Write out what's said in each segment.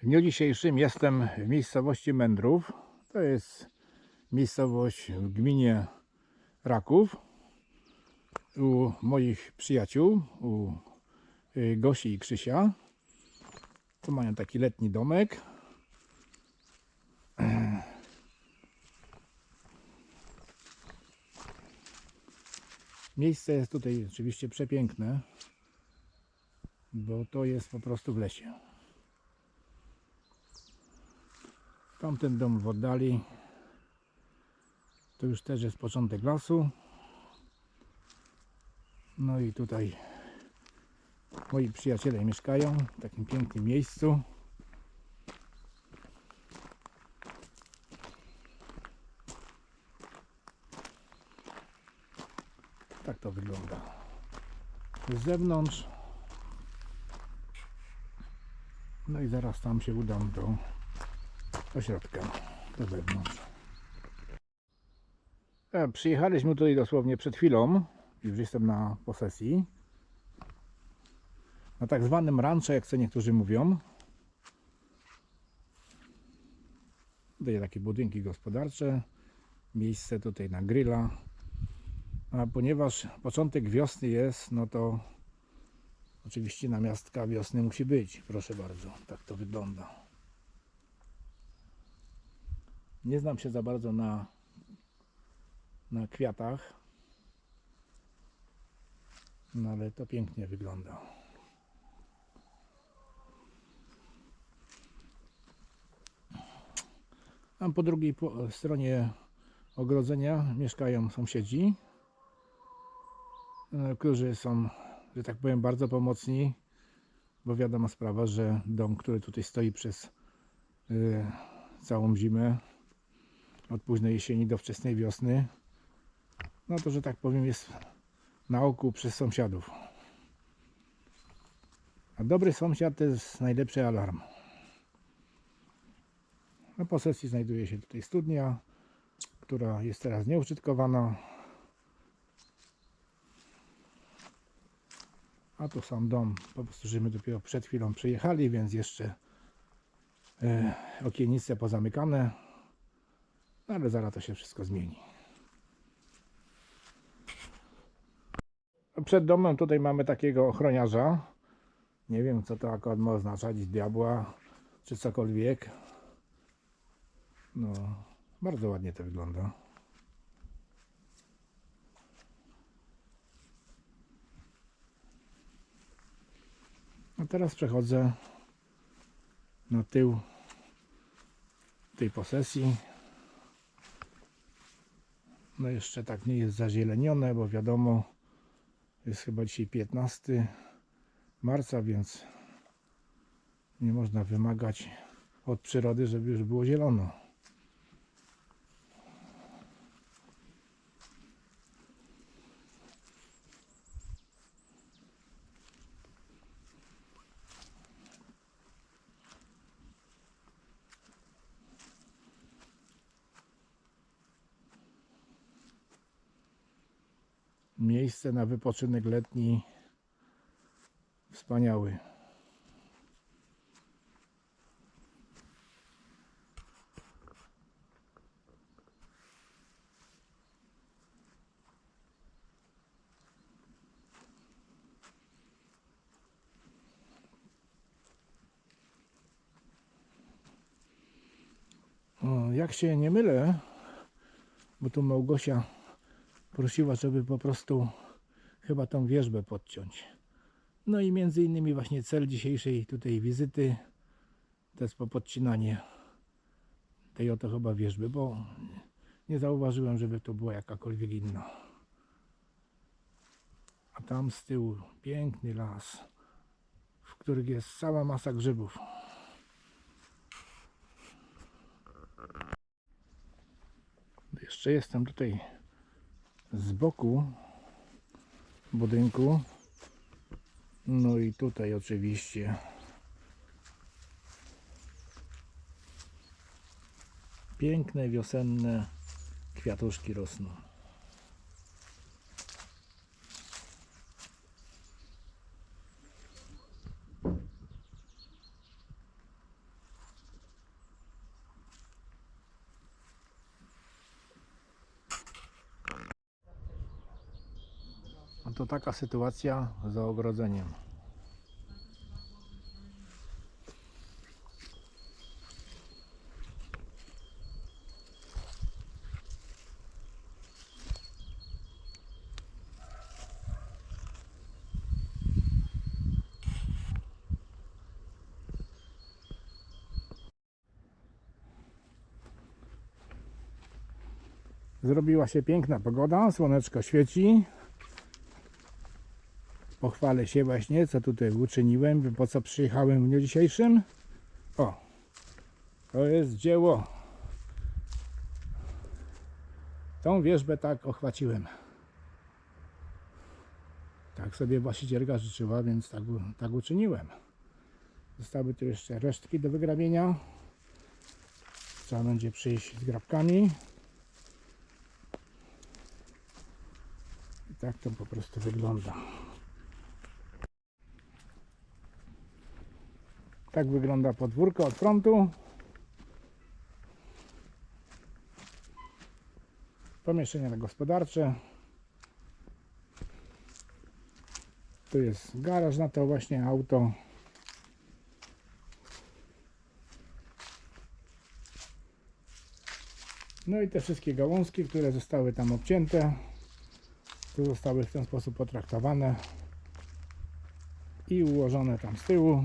W dniu dzisiejszym jestem w miejscowości Mędrów. To jest miejscowość w gminie Raków. U moich przyjaciół, u y, Gosi i Krzysia. Tu mają taki letni domek. Miejsce jest tutaj oczywiście przepiękne, bo to jest po prostu w lesie. Tamten dom w oddali to już też jest początek lasu. No i tutaj moi przyjaciele mieszkają w takim pięknym miejscu. Tak to wygląda z zewnątrz. No i zaraz tam się udam do ośrodka, do wewnątrz. E, Przyjechaliśmy tutaj dosłownie przed chwilą. Już jestem na posesji. Na tak zwanym rancze, jak to niektórzy mówią. Tutaj takie budynki gospodarcze. Miejsce tutaj na grilla. A ponieważ początek wiosny jest, no to oczywiście namiastka wiosny musi być. Proszę bardzo, tak to wygląda. Nie znam się za bardzo na, na kwiatach, no ale to pięknie wygląda. Tam po drugiej stronie ogrodzenia mieszkają sąsiedzi, e, którzy są, że tak powiem, bardzo pomocni, bo wiadoma sprawa, że dom, który tutaj stoi przez y, całą zimę, od późnej jesieni do wczesnej wiosny, no to, że tak powiem, jest na oku przez sąsiadów. A dobry sąsiad to jest najlepszy alarm. Na posesji znajduje się tutaj studnia, która jest teraz nieużytkowana. A tu sam dom, po prostu żeśmy dopiero przed chwilą przyjechali, więc jeszcze e, okienice pozamykane. No ale zaraz to się wszystko zmieni. Przed domem tutaj mamy takiego ochroniarza. Nie wiem co to akurat ma oznaczać, diabła czy cokolwiek. No, bardzo ładnie to wygląda. A teraz przechodzę na tył tej posesji. No jeszcze tak nie jest zazielenione, bo wiadomo, jest chyba dzisiaj 15 marca, więc nie można wymagać od przyrody, żeby już było zielono. Miejsce na wypoczynek letni wspaniały. Jak się nie mylę, bo tu Małgosia prosiła, żeby po prostu chyba tą wierzbę podciąć. No i między innymi właśnie cel dzisiejszej tutaj wizyty to jest popodcinanie tej oto chyba wierzby, bo nie zauważyłem, żeby to była jakakolwiek inna. A tam z tyłu piękny las, w których jest cała masa grzybów. Jeszcze jestem tutaj z boku budynku. No i tutaj oczywiście piękne wiosenne kwiatuszki rosną. Oto taka sytuacja za ogrodzeniem. Zrobiła się piękna pogoda, słoneczko świeci. Pochwalę się właśnie, co tutaj uczyniłem, po co przyjechałem w dniu dzisiejszym. O, to jest dzieło. Tą wierzbę tak ochwaciłem. Tak sobie właścicielka życzyła, więc tak, tak uczyniłem. Zostały tu jeszcze resztki do wygrabienia. Trzeba będzie przyjść z grabkami. I tak to po prostu wygląda. Tak wygląda podwórko od frontu. Pomieszczenia gospodarcze. Tu jest garaż na to właśnie auto. No i te wszystkie gałązki, które zostały tam obcięte, tu zostały w ten sposób potraktowane i ułożone tam z tyłu.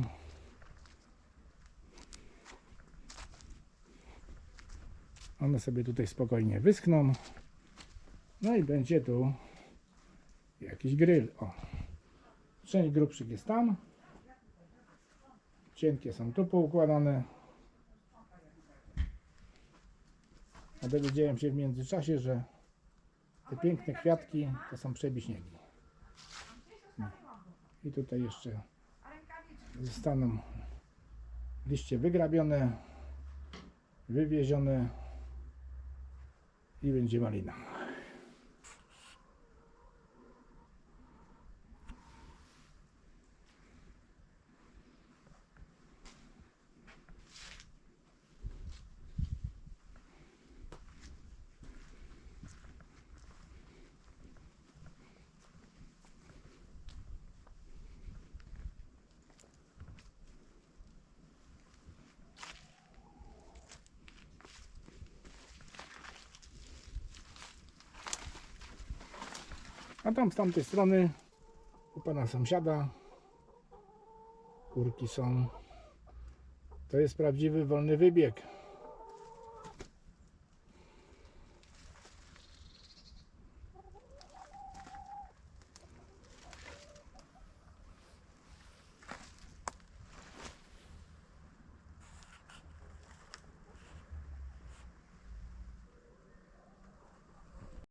One sobie tutaj spokojnie wyschną. No i będzie tu jakiś grill. O. Część grubszych jest tam. Cienkie są tu poukładane. A dowiedziałem się w międzyczasie, że te piękne kwiatki to są przebiśniegi. I tutaj jeszcze zostaną liście wygrabione, wywiezione i będzie malina. A tam z tamtej strony u pana sąsiada kurki są. To jest prawdziwy wolny wybieg.